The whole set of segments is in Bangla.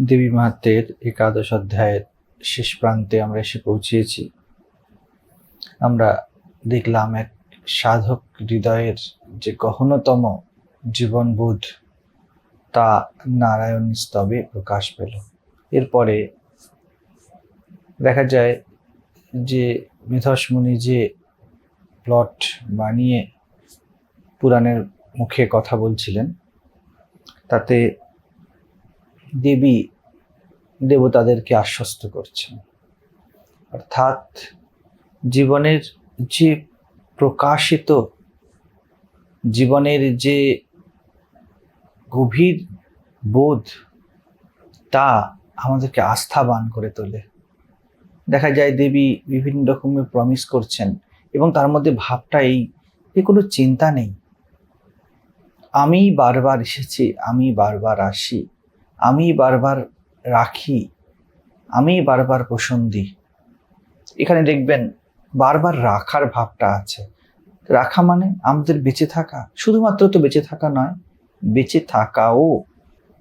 দেবী মাহাত্মের একাদশ অধ্যায়ের শেষ প্রান্তে আমরা এসে পৌঁছিয়েছি। আমরা দেখলাম এক সাধক হৃদয়ের যে গহনতম জীবনবোধ, তা নারায়ণ স্তবে প্রকাশ পেল। এরপরে দেখা যায় যে মেধস মুনি যে প্লট বানিয়ে পুরাণের মুখে কথা বলছিলেন, তাতে দেবী দেবতাদেরকে আশ্বস্ত করছেন। অর্থাৎ জীবনের যে প্রকাশিত জীবনের যে গভীর বোধ, তা আমাদেরকে আস্থাবান করে তোলে। দেখা যায় দেবী বিভিন্ন রকমের প্রমিস করছেন এবং তার মধ্যে ভাবটা এই যে কোনো চিন্তা নেই। আমি বারবার এসেছি, আমি বারবার আসি। আমি বারবার রাখি, আমি বারবার পোষণ দিই। এখানে দেখবেন বারবার রাখার ভাবটা আছে। রাখা মানে আমাদের বেঁচে থাকা, শুধুমাত্র তো বেঁচে থাকা নয়, বেঁচে থাকাও।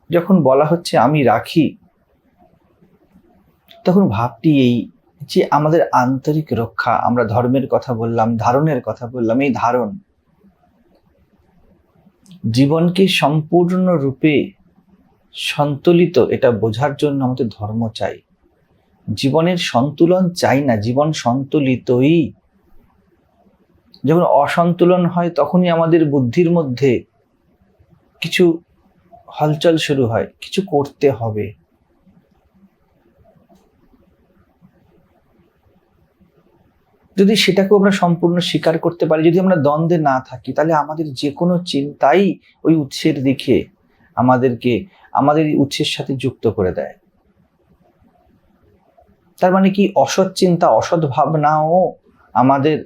যখন বলা হচ্ছে আমি রাখি, তখন ভাবটি এই যে আমাদের আন্তরিক রক্ষা, আমরা ধর্মের কথা বললাম, ধারণের কথা বললাম, এই ধারণ জীবনকে সম্পূর্ণরূপে সন্তুলিত, এটা বোঝার জন্য আমাদের ধর্ম চাই। জীবনের সন্তুলন চাই না, জীবন সন্তুলিতই। যখন অসন্তুলন হয়, তখনই আমাদের বুদ্ধির মধ্যে কিছু হলচল শুরু হয়, কিছু করতে হবে। যদি সেটাকেও আমরা সম্পূর্ণ স্বীকার করতে পারি, যদি আমরা দ্বন্দ্বে না থাকি, তাহলে আমাদের যে কোনো চিন্তাই ওই উৎসের দিকে আমাদেরকে, আমাদের উৎসের সাথে যুক্ত করে দেয়। তার মানে কি? অসৎ চিন্তা, অসৎ ভাবনাও আমাদের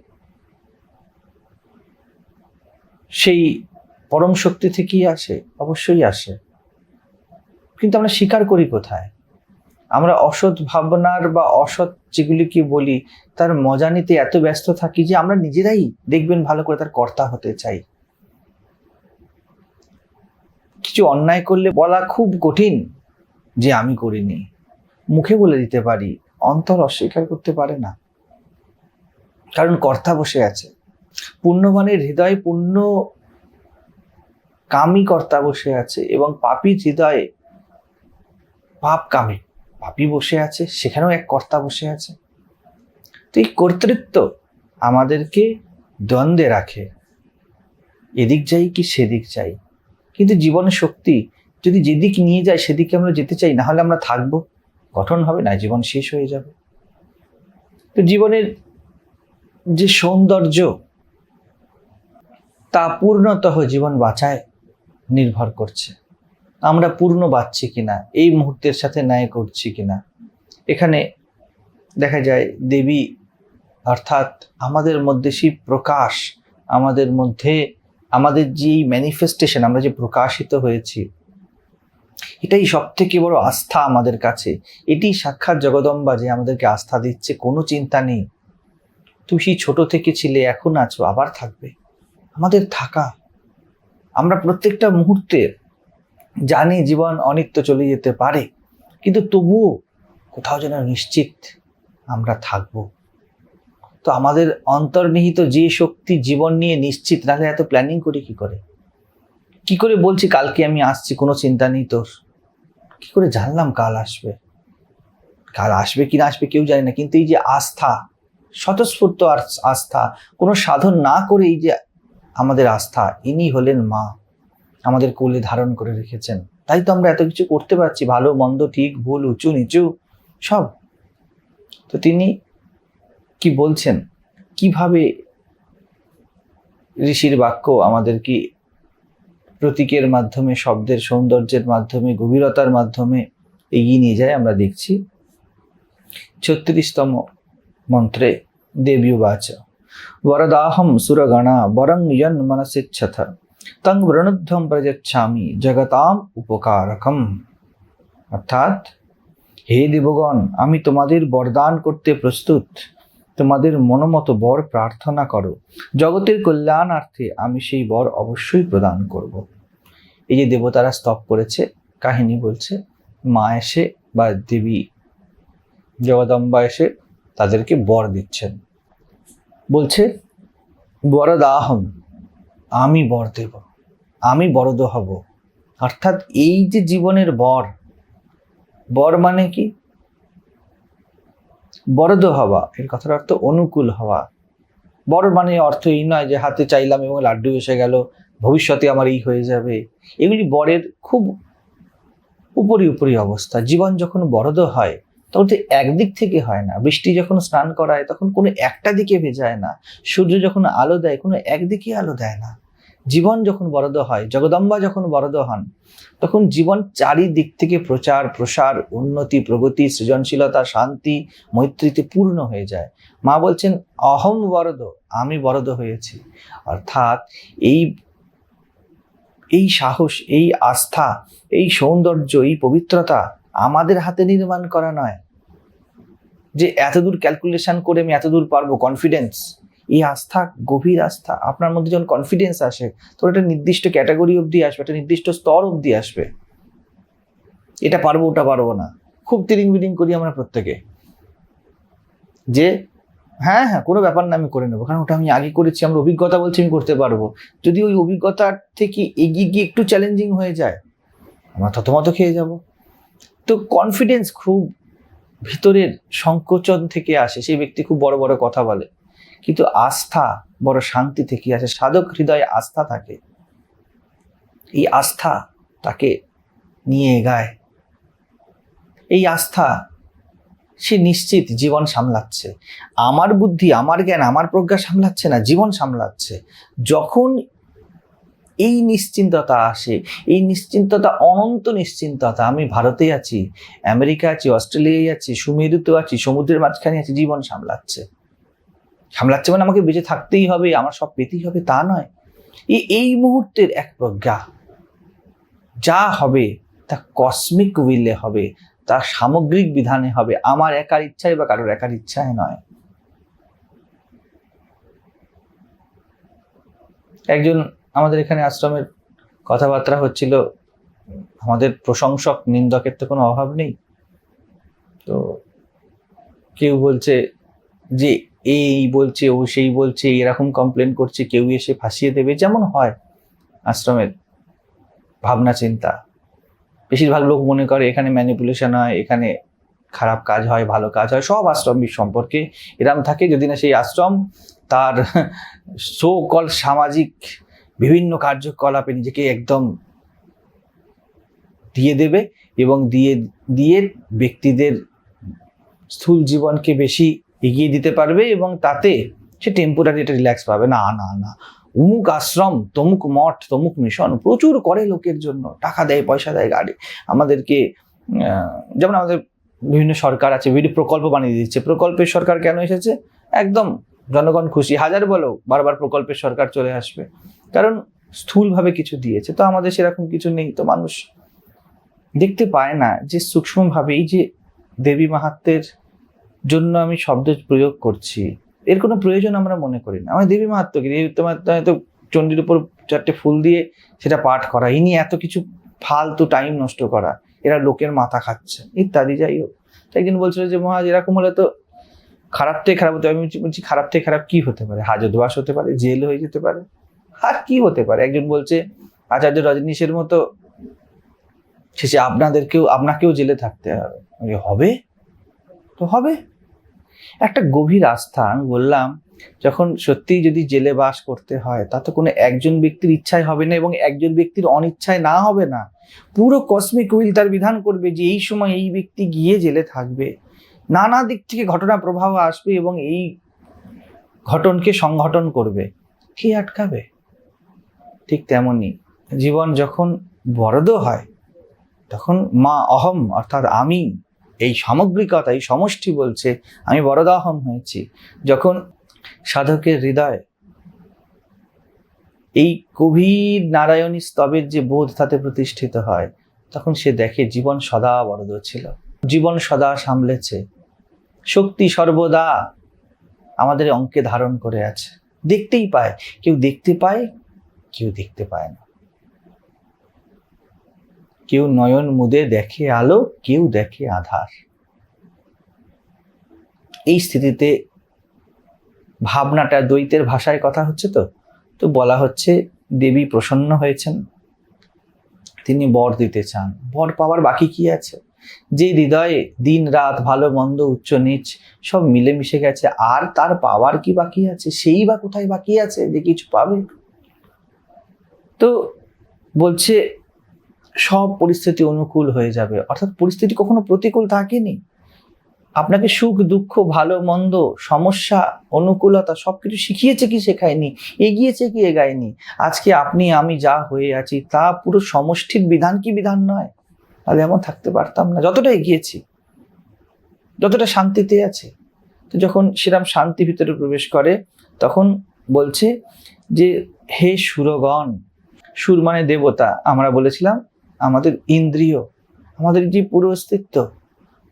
সেই পরম শক্তি থেকেই আসে, অবশ্যই আসে। কিন্তু আমরা স্বীকার করি কোথায়? আমরা অসৎ ভাবনার বা অসৎ যেগুলিকে বলি, তার মজা নিতে এত ব্যস্ত থাকি যে আমরা নিজেরাই দেখবেন ভালো করে তার কর্তা হতে চাই। কিছু অন্যায় করলে বলা খুব কঠিন যে আমি করিনি। মুখে বলে দিতে পারি, অন্তর অস্বীকার করতে পারে না। কারণ কর্তা বসে আছে। পুণ্যবানের হৃদয়ে পুণ্য কামী কর্তা বসে আছে এবং পাপীর হৃদয়ে পাপ কামী। পাপি বসে আছে, সেখানেও এক কর্তা বসে আছে। তো এই কর্তৃত্ব আমাদেরকে দ্বন্দ্বে রাখে। এদিক যাই কি সেদিক যাই। কিন্তু জীবনের শক্তি যদি যেদিক নিয়ে যায় সেদিকে আমরা যেতে চাই না হলে আমরা থাকব। গঠন হবে না, জীবন শেষ হয়ে যাবে। তো জীবনের যে সৌন্দর্য, তা পূর্ণতঃ জীবন বাঁচায়, নির্ভর করছে। আমরা পূর্ণ বাঁচছি কিনা, এই মুহূর্তের সাথে ন্যায় করছি কিনা। এখানে দেখা যায়, দেবী অর্থাৎ আমাদের মধ্যে সেই প্রকাশ, আমাদের মধ্যে আমাদের যে ম্যানিফেস্টেশন আমরা যে প্রকাশিত হয়েছি, এটাই সব থেকে বড় আস্থা আমাদের কাছে। এটি সাক্ষাৎ জগদম্বা যে আমাদেরকে আস্থা দিচ্ছে, কোনো চিন্তা নেই। তুমি সেই ছোট থেকে ছিলে, এখন আছো, আবার থাকবে। আমাদের থাকা। আমরা প্রত্যেকটা মুহূর্তে জানি জীবন অনিত্য চলে যেতে পারে, কিন্তু তবুও কোথাও যেন নিশ্চিত আমরা থাকব। তো আমাদের অন্তর্নিহিত যে শক্তি জীবন নিয়ে নিশ্চিত নাহলে এত প্ল্যানিং করি কি করে? কি করে বলছি কালকে আমি আসছি, কোনো চিন্তা নেই তোর। কি করে জানলাম কাল আসবে? কাল আসবে কি না আসবে কেউ জানে না, কিন্তু এই যে আস্থা, স্বতঃস্ফূর্ত আস্থা, কোনো সাধন না করে এই যে আমাদের আস্থা, ইনি হলেন মা, আমাদের কোলে ধারণ করে রেখেছেন। তাই তো আমরা এত কিছু করতে পারছি, ভালো, মন্দ, ঠিক, ভুল, উঁচু, নিচু, সব। তো তিনি কি বলছেন? কীভাবে ঋষির বাক্য আমাদের কি প্রতীকের মাধ্যমে, শব্দের সৌন্দর্যের মাধ্যমে, গভীরতার মাধ্যমে এগিয়ে নিয়ে যায় আমরা দেখছি। ছত্রিশতম মন্ত্রে দেবীবাচ বরদাহম সুরগণা, বরং ইয়ন মনসিচ্ছথ তং বৃণুদ্ধম প্রযচ্ছামি জগতাম উপকারকম। অর্থাৎ, হে দেবগণ, আমি তোমাদের বরদান করতে প্রস্তুত। তোমাদের মনোমত বর প্রার্থনা করো। জগতের কল্যাণার্থে আমি সেই বর অবশ্যই প্রদান করব। এই যে দেবতারা স্তব করেছে, কাহিনী বলছে, মা এসে বা দেবী জগদম্বা এসে তাদেরকে বর দিচ্ছেন। বলছে, বরদাহম, আমি বর দেব, আমি বরদ হব। অর্থাৎ এই যে জীবনের বর বর মানে কি? বরদ হওয়া, এর কথার অর্থ অনুকূল হওয়া। বড় মানে অর্থ এই নয় যে হাতে চাইলাম এবং লাড্ডু এসে গেল, ভবিষ্যতে আমার এই হয়ে যাবে। এগুলি বরের খুব উপরি উপরি অবস্থা। জীবন যখন বরদ হয়, তখন তো একদিক থেকে হয় না। বৃষ্টি যখন স্নান করায়, তখন কোনো একটা দিকে ভেজায় না। সূর্য যখন আলো দেয়, কোনো একদিকে আলো দেয় না। জীবন যখন বরদ হয়, জগদম্বা যখন বরদ হন, তখন জীবন চারিদিক থেকে প্রচার, প্রসার, উন্নতি, প্রগতি, সৃজনশীলতা, শান্তি, মৈত্রীতে পূর্ণ হয়ে যায়। মা বলছেন, অহম বরদ আমি বরদ হয়েছি। অর্থাৎ এই এই সাহস, এই আস্থা, এই সৌন্দর্য, এই পবিত্রতা আমাদের হাতে নির্মাণ করা নয়। যে এতদূর ক্যালকুলেশন করে আমি এতদূর পারব কনফিডেন্স এই আস্থা, গভীর আস্থা, আপনার মধ্যে যখন কনফিডেন্স আসে, তখন একটা নির্দিষ্ট ক্যাটাগরি অবধি আসবে, একটা নির্দিষ্ট স্তর অবধি আসবে। এটা পারব, ওটা পারব না। খুব তিরিং বিরিং করি আমরা প্রত্যেকে। যে হ্যাঁ হ্যাঁ কোনো ব্যাপার না, আমি করে নেব। কারণ ওটা আমি আগে করেছি, আমার অভিজ্ঞতা বলছি, আমি করতে পারব। যদি ওই অভিজ্ঞতার থেকে এগিয়ে গিয়ে একটু চ্যালেঞ্জিং হয়ে যায়, আমরা থতমত খেয়ে যাব। তো কনফিডেন্স খুব ভিতরের সংকোচন থেকে আসে, সেই ব্যক্তি খুব বড় বড় কথা বলে। কিন্তু আস্থা, বড় শান্তি থেকে আছে সাধক হৃদয়ে আস্থা থাকে। এই আস্থা তাকে নিয়ে এগায় এই আস্থা সে নিশ্চিত জীবন সামলাচ্ছে। আমার বুদ্ধি, আমার জ্ঞান, আমার প্রজ্ঞা সামলাচ্ছে না, জীবন সামলাচ্ছে। যখন এই নিশ্চিন্ততা আসে, এই নিশ্চিন্ততা, অনন্ত নিশ্চিন্ততা, আমি ভারতে আছি আমেরিকা আছি, অস্ট্রেলিয়ায় আছি সুমেরুতে আছি, সমুদ্রের মাঝখানে আছি, জীবন সামলাচ্ছে। সামলাচ্ছে মানে আমাকে বেঁচে থাকতেই হবে, আমার সব পেতেই হবে, তা নয়। এই মুহূর্তের এক প্রজ্ঞা। যা হবে তা কসমিক উইলে হবে, তা সামগ্রিক বিধানে হবে, আমার একার ইচ্ছায় বা কারোর একার ইচ্ছায় নয়। একজন আমাদের এখানে আশ্রমের কথাবার্তা হচ্ছিল, আমাদের প্রশংসক নিন্দকের তো কোনো অভাব নেই। তো কেউ বলছে যে এই বলছে, ও সেই বলছে, এরকম কমপ্লেন করছে, কেউ এসে ফাঁসিয়ে দেবে, যেমন হয় আশ্রমের ভাবনা, চিন্তা। বেশিরভাগ লোক মনে করে এখানে ম্যানিপুলেশন হয়, এখানে খারাপ কাজ হয়, ভালো কাজ হয়, সব আশ্রম সম্পর্কে এরম থাকে। যদি না সেই আশ্রম, তার সো কল সামাজিক বিভিন্ন কার্যকলাপে নিজেকে একদম দিয়ে দেবে এবং দিয়ে দিয়ে ব্যক্তিদের স্থূল জীবনকে বেশি এগিয়ে দিতে পারবে এবং তাতে সে টেম্পোরারি একটা রিল্যাক্স পাবে। না না না। অমুক আশ্রম, তমুক মঠ, তমুক মিশন প্রচুর করে লোকের জন্য। টাকা দেয়, পয়সা দেয় গাড়ি। আমাদেরকে যেমন আমাদের বিভিন্ন সরকার আছে, বিভিন্ন প্রকল্প বানিয়ে দিচ্ছে। প্রকল্পের সরকার কেন এসেছে? একদম জনগণ খুশি। হাজার বলো, বারবার প্রকল্পের সরকার চলে আসবে। কারণ স্থূলভাবে কিছু দিয়েছে। তো আমাদের সেরকম কিছু নেই। তো মানুষ দেখতে পায় না যে সূক্ষ্মভাবে এই যে দেবী মাহাত্মের জন্য আমি শব্দ প্রয়োগ করছি। এর কোনো প্রয়োজন আমরা মনে করি না। আমার দেবী মাহাত্ম কি? দেবী মাহাত্ম হয়তো চণ্ডীর উপর চারটে ফুল দিয়ে সেটা পাঠ করা। ইনি এত কিছু ফালতু টাইম নষ্ট করা। এরা লোকের মাথা খাচ্ছে। ইত্যাদি যাই হোক। একদিন বলছিল যে মহাজ এরকম হলে তো খারাপ থেকে খারাপ হতে আমি বলছি, খারাপ থেকে খারাপ কি হতে পারে? হাজতবাস হতে পারে? জেল হয়ে যেতে পারে? আর কি হতে পারে? একজন বলছে, আচার্য রজনীশের মতো শেষে আপনাদেরকেও, আপনাকেও জেলে থাকতে হবে। হবে? তো হবে? একটা গভীর আস্থা, আমি বললাম, যখন সত্যিই যদি জেলে বাস করতে হয় তা তো কোনো একজন ব্যক্তির ইচ্ছায় হবে না এবং একজন ব্যক্তির অনিচ্ছায় না হবে না। পুরো কসমিক উইল তার বিধান করবে যে এই সময় এই ব্যক্তি গিয়ে জেলে থাকবে। নানা দিক থেকে ঘটনা প্রবাহ আসবে এবং এই ঘটনকে সংগঠন করবে। কে আটকাবে? ঠিক তেমনই। জীবন যখন বরদ হয়, তখন মা অহম, অর্থাৎ আমি এই সামগ্রিকতা এই সমষ্টি বলছে, আমি বরদাহম হয়েছি। যখন সাধকের হৃদয় এই গভীর নারায়ণী স্তবের যে বোধ তাতে প্রতিষ্ঠিত হয়, তখন সে দেখে জীবন সদা বরদ ছিল। জীবন সদা সামলেছে। শক্তি সর্বদা আমাদের অঙ্কে ধারণ করে আছে। দেখতেই পায়, কেউ দেখতে পায়, কেউ দেখতে পায় না। কেউ নয়ন মুদে দেখে আলো, কেউ দেখে আধার। এই স্থিতিতে ভাবনাটা দ্বৈতের ভাষায় কথা হচ্ছে তো? তো বলা হচ্ছে দেবী প্রসন্ন হয়েছেন। তিনি বর দিতে চান। বর পাওয়ার বাকি কি আছে? যে হৃদয়ে দিন, রাত, ভালো, মন্দ, উচ্চ, নিচ সব মিলেমিশে গেছে, আর তার পাওয়ার কি বাকি আছে? সেই বা কোথায় বাকি আছে? যে কিছু পাবে। তো বলছে সব পরিস্থিতি অনুকূল হয়ে যাবে। অর্থাৎ পরিস্থিতি কখনো প্রতিকূল থাকেনি। আপনাকে সুখ, দুঃখ, ভালো, মন্দ, সমস্যা, অনুকূলতা সবকিছু শিখিয়েছে কি শেখায়নি? এগিয়েছে কি এগায়নি? আজকে আপনি, আমি যা হয়ে আছি তা পুরো সমষ্টির বিধান কি বিধান নয়? তাহলে এমন থাকতে পারতাম না। যতটা এগিয়েছি, যতটা শান্তিতে আছে। তো যখন সেরাম শান্তি ভিতরে প্রবেশ করে, তখন বলছে যে, হে সুরগণ, সুর মানে দেবতা। আমরা বলেছিলাম আমাদের ইন্দ্রিয়, আমাদের যে পুরো অস্তিত্ব।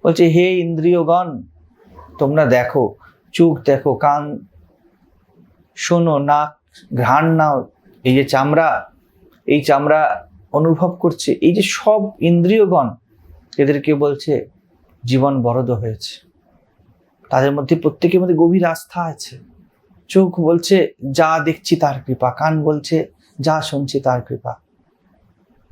বলছে, হে ইন্দ্রিয়গণ, তোমরা দেখো, চোখ দেখো, কান শোনো, নাক ঘ্রাণ নাও। এই যে চামড়া, এই চামড়া অনুভব করছে, এই যে সব ইন্দ্রিয়গণ, এদেরকে বলছে, জীবন বরদ হয়েছে। তাদের মধ্যে প্রত্যেকের মধ্যে গভীর আস্থা আছে। চোখ বলছে, যা দেখছি তার কৃপা। কান বলছে, যা শুনছি তার কৃপা।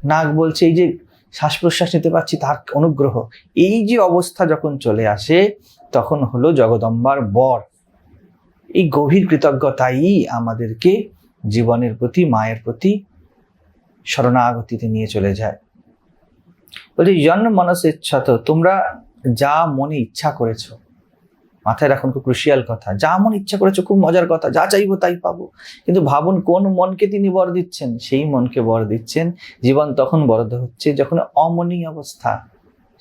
নাক বলছে, এই যে শ্বাস প্রশ্বাস নিতে পারছি, তার অনুগ্রহ। এই যে অবস্থা যখন চলে আসে, তখন হলো জগদম্বার বর। এই গভীর কৃতজ্ঞতাই আমাদেরকে জীবনের প্রতি, মায়ের প্রতি শরণাগতিতে নিয়ে চলে যায়। বলছি, জন্ম মনস ইচ্ছা তো তোমরা যা মনে ইচ্ছা করেছ মাথায় রাখুন, খুব ক্রুশিয়াল কথা। যা মন ইচ্ছা করেছ, খুব মজার কথা। যা চাইব তাই পাবো। কিন্তু ভাবুন, কোন মনকে তিনি বর দিচ্ছেন? সেই মনকে বর দিচ্ছেন, জীবন তখন বরদ হচ্ছে যখন অমনি অবস্থা,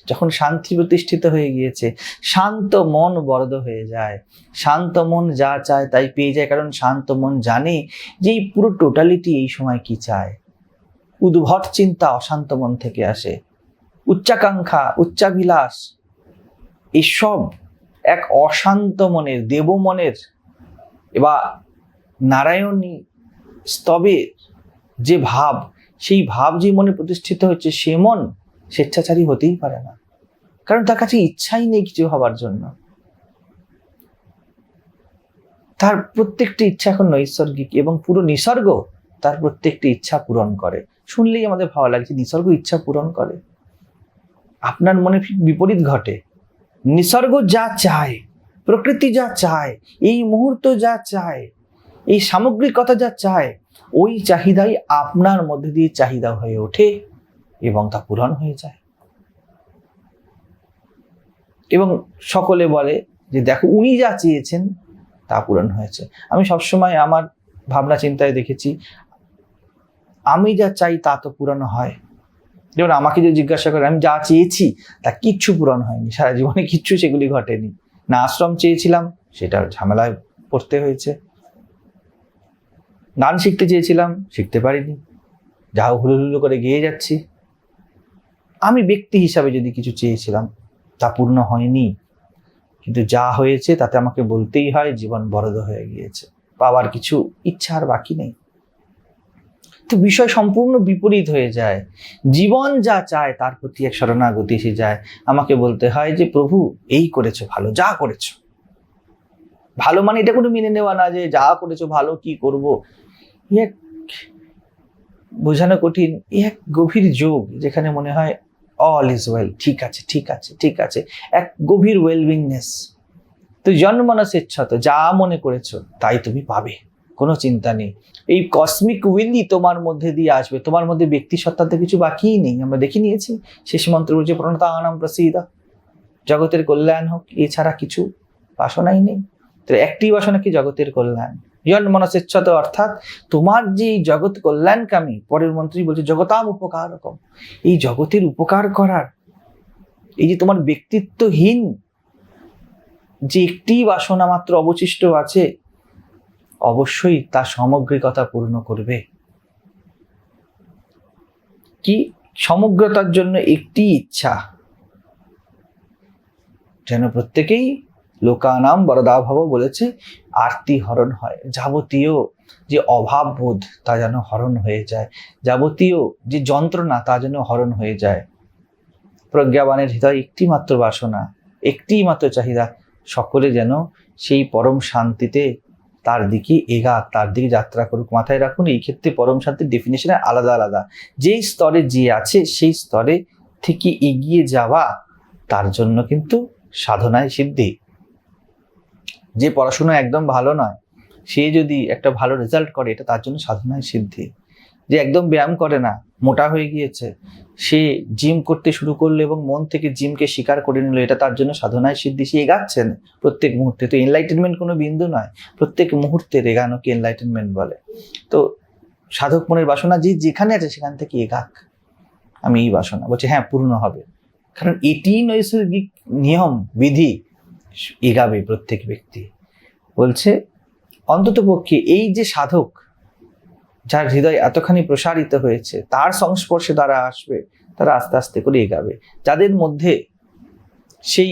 যখন শান্তি প্রতিষ্ঠিত হয়ে গিয়েছে। শান্ত মন বরদ হয়ে যায়। শান্ত মন যা চায় তাই পেয়ে যায়, কারণ শান্ত মন জানে যে এই পুরো টোটালিটি এই সময় কি চায়। উদ্ভট চিন্তা অশান্ত মন থেকে আসে। উচ্চাকাঙ্ক্ষা উচ্চাবিলাস এসব এক অশান্ত মনের, দেব মনের, বা নারায়ণী স্তবের যে ভাব, সেই ভাব যে মনে প্রতিষ্ঠিত হচ্ছে সে মন স্বেচ্ছাচারী হতেই পারে না। কারণ তার কাছে ইচ্ছাই নেই কিছু হবার জন্য। তার প্রত্যেকটি ইচ্ছা এখন নৈসর্গিক এবং পুরো নিসর্গ তার প্রত্যেকটি ইচ্ছা পূরণ করে। শুনলেই আমাদের ভালো লাগছে নিসর্গ ইচ্ছা পূরণ করে। আপনার মনে বিপরীত ঘটে। নিসর্গ যা চায়, প্রকৃতি যা চায়, এই মুহূর্ত যা চায়, এই সামগ্রিক কথা যা চায়, ওই চাহিদাই আপনার মধ্যে দিয়ে চাহিদা হয়ে ওঠে এবং তা পূরণ হয়ে যায়। এবং সকলে বলে যে, দেখো, উনি যা চেয়েছেন, তা পূরণ হয়েছে। আমি সবসময় আমার ভাবনা চিন্তায় দেখেছি, আমি যা চাই তা তো পূরণ হয়। যেমন আমাকে যদি জিজ্ঞাসা করে, আমি যা চেয়েছি, তা কিচ্ছু পূরণ হয়নি। সারা জীবনে কিচ্ছু সেগুলি ঘটেনি। না আশ্রম চেয়েছিলাম সেটা ঝামেলায় পড়তে হয়েছে। গান শিখতে চেয়েছিলাম, শিখতে পারিনি। যা হুলু হুলু করে গেয়ে যাচ্ছি। আমি ব্যক্তি হিসাবে যদি কিছু চেয়েছিলাম, তা পূর্ণ হয়নি। কিন্তু যা হয়েছে, তাতে আমাকে বলতেই হয়, জীবন বরদ হয়ে গিয়েছে। পাওয়ার কিছু ইচ্ছা আর বাকি নেই। তো বিষয় সম্পূর্ণ বিপরীত হয়ে যায়। জীবন যা চায়, তার প্রতি এক শরণাগতি এসে যায়। আমাকে বলতে হয় যে, প্রভু, এই করেছ ভালো, যা করেছ। ভালো মানে এটা কোনো মেনে নেওয়া না যে, যা করেছ ভালো, কি করব? এক বোঝানো কঠিন, এক গভীর যোগ যেখানে মনে হয় অল ইজ ওয়েল ঠিক আছে ঠিক আছে ঠিক আছে। এক গভীর ওয়েলবিংনেস তো জন্মনস ইচ্ছা তো যা মনে করেছ, তাই তুমি পাবে। কোনো চিন্তা নেই। এই কসমিক উইলই তোমার মধ্যে দিয়ে আসবে। তোমার মধ্যে ব্যক্তি সত্তাতে কিছু বাকিই নেই। আমরা দেখে নিয়েছি। শেষ মন্ত্র বলছে, প্রণতানাম প্রসিদা। জগতের কল্যাণ হোক, এছাড়া কিছু বাসনাই নেই। তো একটি বাসনা কি? জগতের কল্যাণ। জন মনসেচ্ছত অর্থাৎ তোমার যে জগৎ কল্যাণকামী পরের মন্ত্রী বলছে, জগতাম উপকার রকম এই জগতের উপকার করার, এই যে তোমার ব্যক্তিত্বহীন যে একটি বাসনা মাত্র অবশিষ্ট আছে অবশ্যই তার সামগ্রিকতা পূর্ণ করবে। কি? সমগ্রতার জন্য একটি ইচ্ছা। যেন প্রত্যেকেই লোকানাম বরদাভাব বলেছে, আরতি হরণ হয়। যাবতীয় যে অভাব বোধ তা যেন হরণ হয়ে যায়। যাবতীয় যে যন্ত্রণা তা যেন হরণ হয়ে যায়। প্রজ্ঞাবানের হৃদয় একটি মাত্র বাসনা একটি মাত্র চাহিদা, সকলে যেন সেই পরম শান্তিতে তার দিকে এগাক তার দিকে যাত্রা করুক, মাথায় রাখুন, এই ক্ষেত্রে পরম শান্তির ডেফিনেশন আলাদা আলাদা। যেই স্তরে যে আছে, সেই স্তরে থেকে এগিয়ে যাওয়া, তার জন্য কিন্তু সাধনায় সিদ্ধি। যে পড়াশোনা একদম ভালো নয়, সে যদি একটা ভালো রেজাল্ট করে, এটা তার জন্য সাধনায় সিদ্ধি। যে একদম ব্যায়াম করে না, মোটা হয়ে গিয়েছে সে জিম করতে শুরু করল এবং মন থেকে জিমকে স্বীকার করে নিল। এটা তার জন্য সাধনায় সিদ্ধি। সে এগাচ্ছেন। প্রত্যেক মুহূর্তে। তো এনলাইটেনমেন্ট কোনো বিন্দু নয়। প্রত্যেক মুহূর্তের এগানোকে এনলাইটেনমেন্ট বলে। তো সাধক মনের বাসনা যে যেখানে আছে সেখান থেকে এগাক। আমি এই বাসনা। বলছে হ্যাঁ পূর্ণ হবে। কারণ এটি নৈসর্গিক নিয়ম, বিধি এগাবে প্রত্যেক ব্যক্তি। বলছে অন্তত পক্ষে এই যে সাধক যার হৃদয় এতখানি প্রসারিত হয়েছে, তার সংস্পর্শে তারা আসবে, তারা আস্তে আস্তে করে এগাবে। যাদের মধ্যে সেই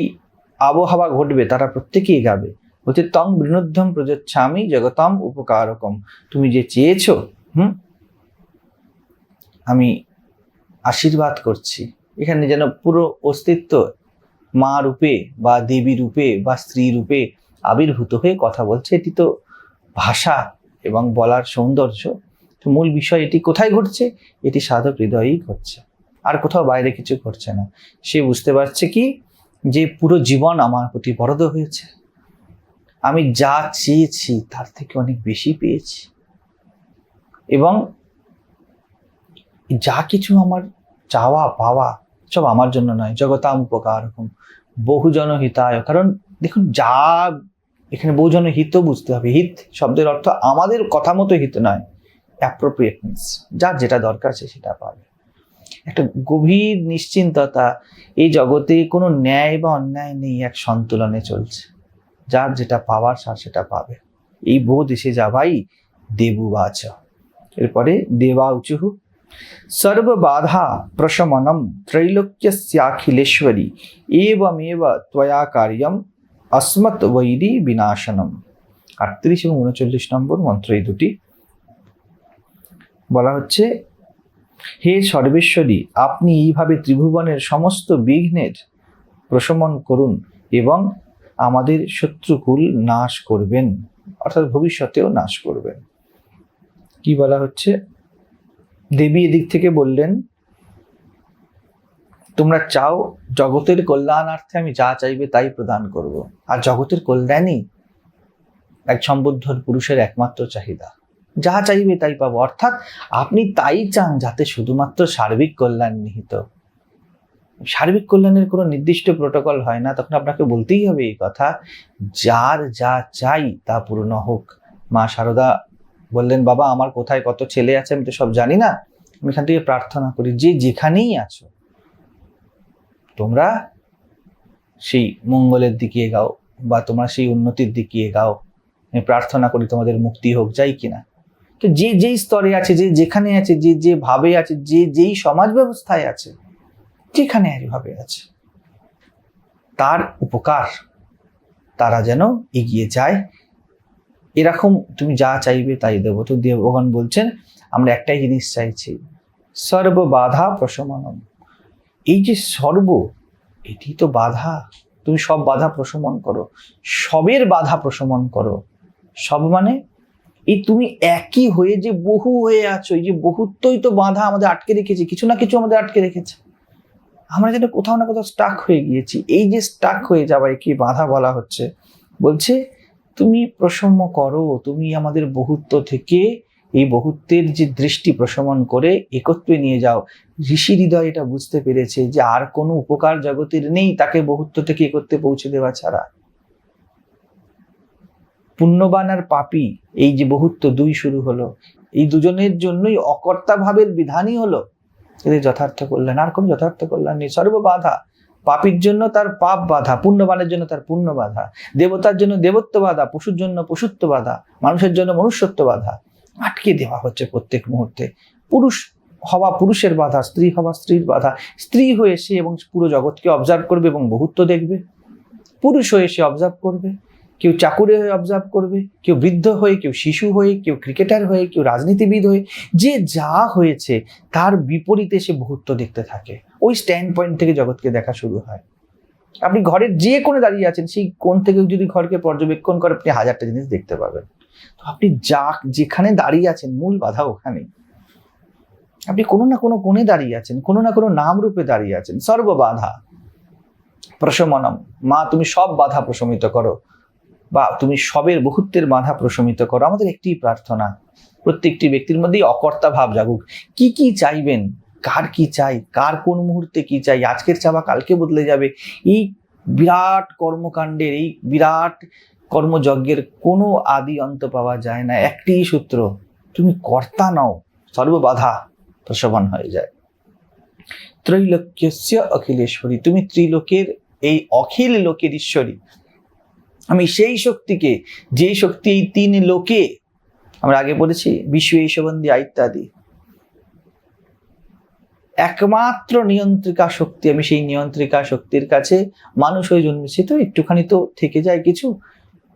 আবহাওয়া ঘটবে, তারা প্রত্যেকেই এগাবে। বলছে, তং বৃণুদ্ধম প্রযোচ্ছামি জগতম উপকারকম। তুমি যে চেয়েছো, হুম? আমি আশীর্বাদ করছি। এখানে যেন পুরো অস্তিত্ব মা রূপে বা দেবী রূপে বা স্ত্রী রূপে আবির্ভূত হয়ে কথা বলছে। এটি তো ভাষা এবং বলার সৌন্দর্য। মূল বিষয় এটি কোথায় ঘটছে? এটি সাধক হৃদয়েই ঘটছে। আর কোথাও বাইরে কিছু ঘটছে না। সে বুঝতে পারছে কি? যে পুরো জীবন আমার প্রতি বরদ হয়েছে। আমি যা চেয়েছি তার থেকে অনেক বেশি পেয়েছি। এবং যা কিছু আমার চাওয়া, পাওয়া সব আমার জন্য নয়। জগতাম উপকার বহুজন হিতায়। কারণ দেখুন, যা এখানে বহুজন হিত বুঝতে হবে। হিত শব্দের অর্থ আমাদের কথা মতো হিত নয়। অ্যাপ্রোপ্রিয়েটনেস যার যেটা দরকার সে সেটা পাবে। একটা গভীর নিশ্চিন্ততা, এই জগতে কোনো ন্যায় বা অন্যায় নেই এক সন্তুলনে চলছে। যার যেটা পাওয়ার, সার সেটা পাবে। এই বোধ এসে যাবাই দেবু বাচ। এরপরে দেবা উচুহু। সর্ববাধা প্রশমনম ত্রৈলোক্যস্যাখিলেশ্বরী এবমেব ত্বয়া কার্যম অস্মৎ বৈরী বিনাশনম। আটত্রিশ এবং উনচল্লিশ নম্বর মন্ত্র এই দুটি। বলা হচ্ছে, হে সর্বেশ্বরী, আপনি এইভাবে ত্রিভুবনের সমস্ত বিঘ্নের প্রশমন করুন এবং আমাদের শত্রুকুল নাশ করবেন, অর্থাৎ ভবিষ্যতেও নাশ করবেন। কি বলা হচ্ছে? দেবী এদিক থেকে বললেন, তোমরা চাও জগতের কল্যাণার্থে আমি যা চাইবে তাই প্রদান করব, আর জগতের কল্যাণই এক সম্বুদ্ধ পুরুষের একমাত্র চাহিদা। যা চাইবে তাই পাবো। অর্থাৎ আপনি তাই চান যাতে শুধুমাত্র সার্বিক কল্যাণ নিহিত। সার্বিক কল্যাণের কোনো নির্দিষ্ট প্রোটোকল হয় না, তখন আপনাকে বলতেই হবে এই কথা, যার যা চাই তা পূর্ণ হোক। মা শারদা বললেন, বাবা, আমার কোথায় কত ছেলে আছে আমি তো সব জানি না। আমি এখান থেকে প্রার্থনা করি, যে যেখানেই আছো, তোমরা সেই মঙ্গলের দিকে এগাও বা তোমরা সেই উন্নতির দিকে এগাও। আমি প্রার্থনা করি তোমাদের মুক্তি হোক, যাই কিনা। তো যে, যেই স্তরে আছে, যে, যেখানে আছে, যে যে ভাবে আছে, যে, যেই সমাজ ব্যবস্থায় আছে, যেখানে ভাবে আছে, তার উপকার, তারা যেন এগিয়ে যায়। এরকম তুমি যা চাইবে তাই দেবো। তো দেবগণ বলছেন, আমরা একটাই জিনিস চাইছি, সর্ব বাধা প্রশমনম। এই যে সর্ব, এটি তো বাধা। তুমি সব বাধা প্রশমন করো। সবের বাধা প্রশমন করো। সব মানে এই তুমি একই হয়ে যে বহু হয়ে আছো, এই যে বহুত্বই তো বাধা আমাদের আটকে রেখেছে, কিছু না কিছু আমাদের আটকে রেখেছে। আমরা যেন কোথাও না কোথাও স্টাক হয়ে গিয়েছি। এই যে স্টাক হয়ে যাওয়ায় কি বাধা বলা হচ্ছে, বলছে, তুমি প্রসন্ন করো, তুমি আমাদের বহুত্ব থেকে এই বহুত্বের যে দৃষ্টি প্রশমন করে একত্রে নিয়ে যাও। ঋষি হৃদয় এটা বুঝতে পেরেছে যে আর কোনো উপকার জগতের নেই তাকে বহুত্ব থেকে একত্রে পৌঁছে দেওয়া ছাড়া। পুণ্যবান আর পাপি, এই যে বহুত্ব দুই শুরু হলো। এই দুজনের জন্যই অকর্তা ভাবের বিধানই হলো। এদের যথার্থ কল্যাণ, আর কোনো যথার্থ কল্যাণ নেই। সর্ববাধা, পাপির জন্য তার পাপ বাধা, পুণ্যবানের জন্য তার পুণ্য বাধা, দেবতার জন্য দেবত্ব বাধা, পশুর জন্য পশুত্ব বাধা, মানুষের জন্য মনুষ্যত্ব বাধা, আটকে দেওয়া হচ্ছে প্রত্যেক মুহূর্তে। পুরুষ হওয়া পুরুষের বাধা, স্ত্রী হওয়া স্ত্রীর বাধা। স্ত্রী হয়ে সে এবং পুরো জগৎকে অবজার্ভ করবে এবং বহুত্ব দেখবে। পুরুষ হয়ে সে অবজার্ভ করবে। কেউ চাকুরে হয়ে অবজার্ভ করবে, কেউ বৃদ্ধ হয়ে, কেউ শিশু হয়ে, কেউ ক্রিকেটার হয়ে, কেউ রাজনীতিবিদ হয়ে, যে যা হয়েছে তার বিপরীতে সে বহুত্ব দেখতে থাকে। ওই স্ট্যান্ড পয়েন্ট থেকে জগৎকে দেখা শুরু হয়। আপনি ঘরের যে কোনো দাঁড়িয়ে আছেন, সেই কোণ থেকে যদি ঘরকে পর্যবেক্ষণ করে, আপনি হাজারটা জিনিস দেখতে পাবেন। তো আপনি যা, যেখানে দাঁড়িয়ে আছেন, মূল বাধা ওখানে আপনি কোনো না কোনো কোণে দাঁড়িয়ে আছেন, কোনো না কোনো নাম রূপে দাঁড়িয়ে আছেন। সর্ব সর্ববাধা। প্রশমনম। মা, তুমি সব বাধা প্রশমিত করো। বা তুমি সবের বহুত্বের বাধা প্রশমিত করো, আমাদের একটি প্রার্থনা। প্রত্যেকটি ব্যক্তির মধ্যেই অকর্তা ভাব জাগুক। কি কি চাইবেন? কার কি চাই? কার কোন মুহূর্তে কি চাই? আজকের চাওয়া কালকে বদলে যাবে। এই বিরাট কর্মকাণ্ডের, এই বিরাট কর্মযজ্ঞের কোনো আদি অন্ত পাওয়া যায় না। একটি সূত্র, তুমি কর্তা নাও, সর্ববাধা প্রসবন হয়ে যায়। ত্রৈলোক্যস্য অখিলেশ্বরী, তুমি ত্রিলোকের, এই অখিল লোকের ঈশ্বরী। আমি সেই শক্তিকে যে শক্তি এই তিন লোকে, আমরা আগে বলেছি বিশ্ব ঈশবন্দী ইত্যাদি একমাত্র নিয়ন্ত্রিকা শক্তি, আমি সেই নিয়ন্ত্রিকা শক্তির কাছে মানুষ হয়ে জন্মেছি, তো একটুখানি তো থেকে যায় কিছু।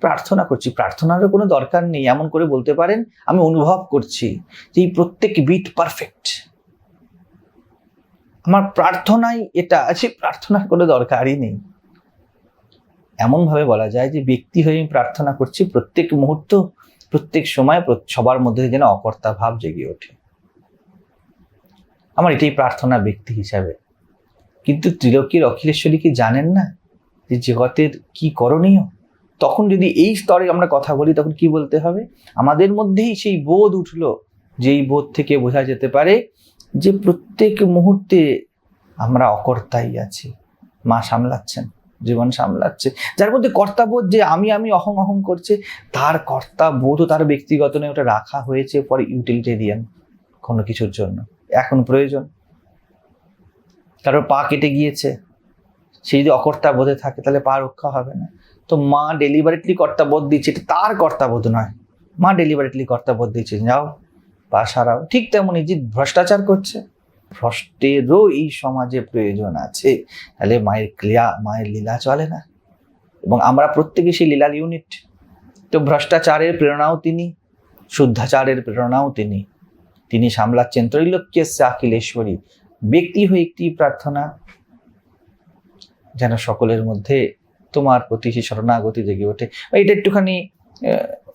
প্রার্থনা করছি, প্রার্থনারও কোনো দরকার নেই, এমন করে বলতে পারেন, আমি অনুভব করছি যে এই প্রত্যেক বিট পারফেক্ট আমার প্রার্থনাই এটা আছে প্রার্থনার কোনো দরকারই নেই। এমনভাবে বলা যায় যে ব্যক্তি হয়ে আমি প্রার্থনা করছি প্রত্যেক মুহূর্ত, প্রত্যেক সময় সবার মধ্যে যেন অকর্তা ভাব জেগে ওঠে। আমার এটাই প্রার্থনা ব্যক্তি হিসাবে। কিন্তু ত্রিলোকের অখিলেশ্বরী কি জানেন না যে জগতের কি করণীয়? তখন যদি এই স্তরে আমরা কথা বলি, তখন কি বলতে হবে? আমাদের মধ্যেই সেই বোধ উঠল, যেই বোধ থেকে বোঝা যেতে পারে যে প্রত্যেক মুহূর্তে আমরা অকর্তাই আছি, মা সামলাচ্ছেন। জীবন সামলাচ্ছে। যার মধ্যে কর্তাবোধ যে আমি আমি অহং অহং করছে, তার কর্তাবোধও তার ব্যক্তিগত নিয়ে ওটা রাখা হয়েছে পরে ইউটিলিটেরিয়ান কোনো কিছুর জন্য। এখন প্রয়োজন। কারোর পা কেটে গিয়েছে, সে যদি অকর্তা বোধে থাকে তাহলে পা রক্ষা হবে না। তো মা ডেলিভারেটলি কর্তাবোধ দিচ্ছে, এটা তার কর্তাবোধ নয়। মা ডেলিভারেটলি কর্তাবোধ দিচ্ছে, যাও, পা সারাও। ঠিক তেমনই যে ভ্রষ্টাচার করছে। ভ্রষ্টেরও এই সমাজে প্রয়োজন আছে, তাহলে মায়ের ক্রিয়া, মায়ের লীলা চলে না? এবং আমরা প্রত্যেকে সেই লীলার ইউনিট তো ভ্রষ্টাচারের প্রেরণাও তিনি, শুদ্ধাচারের প্রেরণাও তিনি। তিনি সামলাচ্ছেন ত্রৈলোক্যের আখিলেশ্বরী ব্যক্তি হয়ে একটি প্রার্থনা, যেন সকলের মধ্যে তোমার প্রতি সেই শরণাগতি জেগে ওঠে। এটা একটুখানি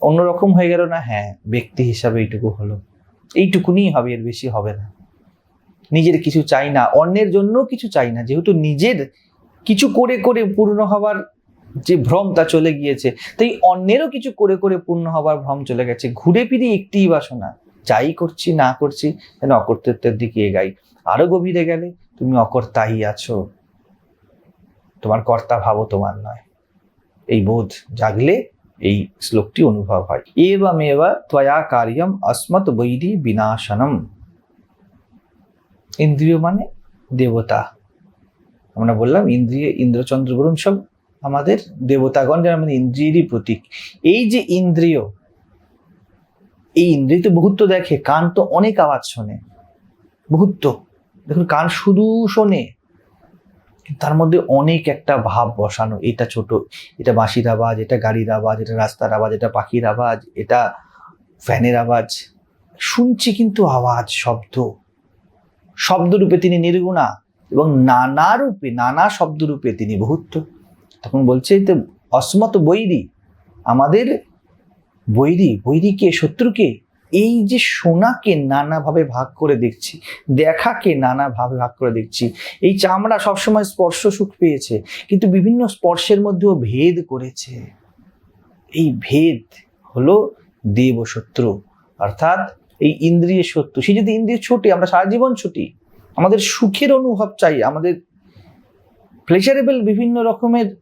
অন্যরকম হয়ে গেল না? হ্যাঁ ব্যক্তি হিসাবে এইটুকু হলো। এইটুকুনি হবে, এর বেশি হবে না। নিজের কিছু চাই না, অন্যের জন্য কিছু চাই না। যেহেতু নিজের কিছু করে করে পূর্ণ হওয়ার যে ভ্রম তা চলে গিয়েছে, তাই অন্যেরও কিছু করে করে পূর্ণ হওয়ার ভ্রম চলে গেছে। ঘুরে ফিরে একটিই বাসনা, যাই করছি না করছি, যেন অকর্তৃত্বের দিকে এগাই। আরও গভীরে গেলে তুমি অকর্তাই আছো। তোমার কর্তা ভাবো তোমার নয়। এই বোধ জাগলে এই শ্লোকটি অনুভব হয়। এবমেব ত্বয়া কার্যম অস্মৎ বৈরি বিনাশনম। ইন্দ্রিয় মানে দেবতা। আমরা বললাম ইন্দ্রিয় ইন্দ্রচন্দ্র বরুণ সব আমাদের দেবতাগণ, যারা আমাদের ইন্দ্রিয়েরই প্রতীক। এই যে ইন্দ্রিয়, এই ইন্দ্রিয় তো বহুত্ব দেখে, কান তো অনেক আওয়াজ শোনে। বহুত্ব। দেখুন, কান শুধু শোনে তার মধ্যে অনেক একটা ভাব বসানো। এটা ছোট, এটা বাঁশির আওয়াজ, এটা গাড়ির আওয়াজ, এটা রাস্তার আওয়াজ, এটা পাখির আওয়াজ, এটা ফ্যানের আওয়াজ। শুনছি কিন্তু আওয়াজ, শব্দ। শব্দরূপে তিনি নির্গুণা এবং নানা রূপে নানা শব্দরূপে তিনি বহুত্ব। তখন বলছে যে, অসমত বৈরী, আমাদের বৈরী, বৈরীকে, শত্রুকে এই যে সোনাকে নানাভাবে ভাগ করে দেখছি, দেখাকে নানাভাবে ভাগ করে দেখছি, এই চামড়া সবসময় স্পর্শ সুখ পেয়েছে, কিন্তু বিভিন্ন স্পর্শের মধ্যেও ভেদ করেছে। এই ভেদ হলো দেব শত্রু অর্থাৎ এই ইন্দ্রিয় সত্য। সে যদি ইন্দ্রিয় ছুটি, আমরা সারা জীবন ছুটি, আমাদের সুখের অনুভব চাই, আমাদের প্লেজারেবল বিভিন্ন রকমের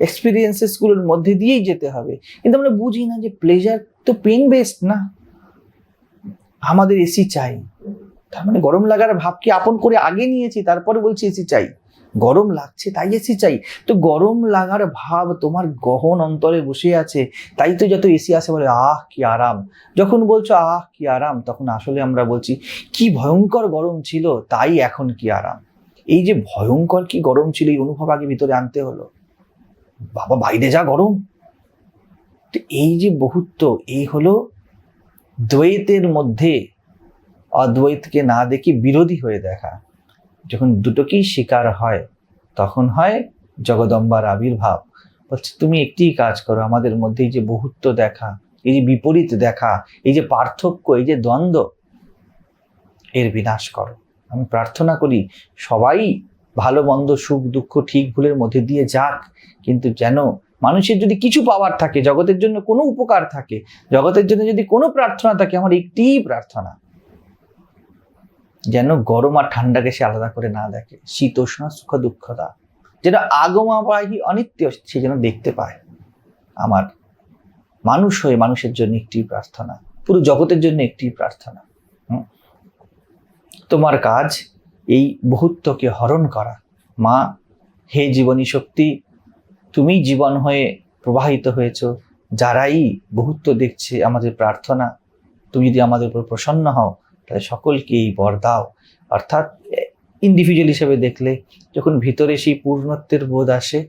এক্সপিরিয়েন্সেসগুলোর মধ্যে দিয়েই যেতে হবে। কিন্তু আমরা বুঝি না যে প্লেজার তো পেন বেসড না। আমাদের এসি চাই। তার মানে গরম লাগার ভাবকে আপন করে আগে নিয়েছি, তারপরে বলছি এসি চাই। গরম লাগছে, তাই এসি চাই। তো গরম লাগার ভাব তোমার গহন অন্তরে বসে আছে, তাই তো যত এসি আসে বলে, আহ, কি আরাম। যখন বলছো, আহ, কি আরাম, তখন আসলে আমরা বলছি, কি ভয়ঙ্কর গরম ছিল, তাই এখন কি আরাম? এই যে ভয়ঙ্কর কি গরম ছিল, এই অনুভব আগে ভিতরে আনতে হলো। বাবা, বাইরে যা গরম। তো এই যে বহুত্ব এই হলো দ্বৈতের মধ্যে অদ্বৈতকে না দেখি বিরোধী হয়ে দেখা। যখন দুটোকেই শিকার হয়, তখন হয় জগদম্বার আবির্ভাব। বলছে, তুমি একটি কাজ করো, আমাদের মধ্যে এই যে বহুত্ব দেখা, এই যে বিপরীত দেখা, এই যে পার্থক্য, এই যে দ্বন্দ্ব, এর বিনাশ করো। আমি প্রার্থনা করি, সবাই ভালো, মন্দ, সুখ, দুঃখ, ঠিক, ভুলের মধ্যে দিয়ে যাক। কিন্তু যেন মানুষের যদি কিছু পাওয়ার থাকে, জগতের জন্য কোনো উপকার থাকে, জগতের জন্য যদি কোনো প্রার্থনা থাকে, আমার একটিই প্রার্থনা যেন গরম আর ঠান্ডাকে সে আলাদা করে না দেখে। শীতোষ্ণ সুখ দুঃখতা। যেন আগমাবাহী অনিত্য সে যেন দেখতে পায়। আমার মানুষ হয়ে মানুষের জন্য একটি প্রার্থনা। পুরো জগতের জন্য একটি প্রার্থনা। তোমার কাজ এই বহুত্বকে হরণ করা। মা, হে জীবনী শক্তি, তুমি জীবন হয়ে প্রবাহিত হয়েছ। যারাই বহুত্ব দেখছে আমাদের প্রার্থনা, তুমি যদি আমাদের উপর প্রসন্ন হও তাহলে সকলকে এই বর দাও। অর্থাৎ ইন্ডিভিজুয়াল হিসেবে দেখলে, যখন ভিতরে সেই পূর্ণত্বের বোধ আসে,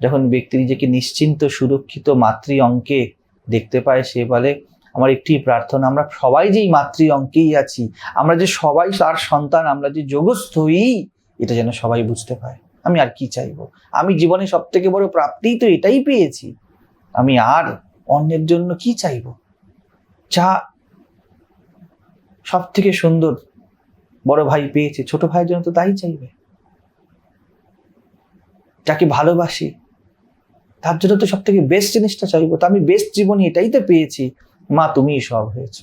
যখন ব্যক্তি নিজেকে নিশ্চিন্ত, সুরক্ষিত মাতৃ অঙ্কে দেখতে পায়, সে বলে, আমার একটি প্রার্থনা, আমরা সবাই যেই মাতৃ অঙ্কেই আছি, আমরা যে সবাই তার সন্তান, আমরা যে যোগস্থই, এটা যেন সবাই বুঝতে পায়। আমি আর কি চাইব? আমি জীবনে সব থেকে বড় প্রাপ্তি তো এটাই পেয়েছি। আমি আর অন্যের জন্য কি চাইব? যা সব থেকে সুন্দর বড় ভাই পেয়েছে, ছোট ভাইয়ের জন্য তো তাই চাইবে। যাকে ভালোবাসি, তার জন্য তো সব থেকে বেস্ট জিনিসটা চাইব। তো আমি বেস্ট জীবনী এটাই তো পেয়েছি। মা, তুমিই সব হয়েছ।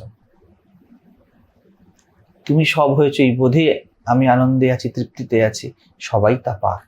তুমি সব হয়েছো, এই বোধে আমি আনন্দে আছি, তৃপ্তিতে আছি। সবাই তা পাক।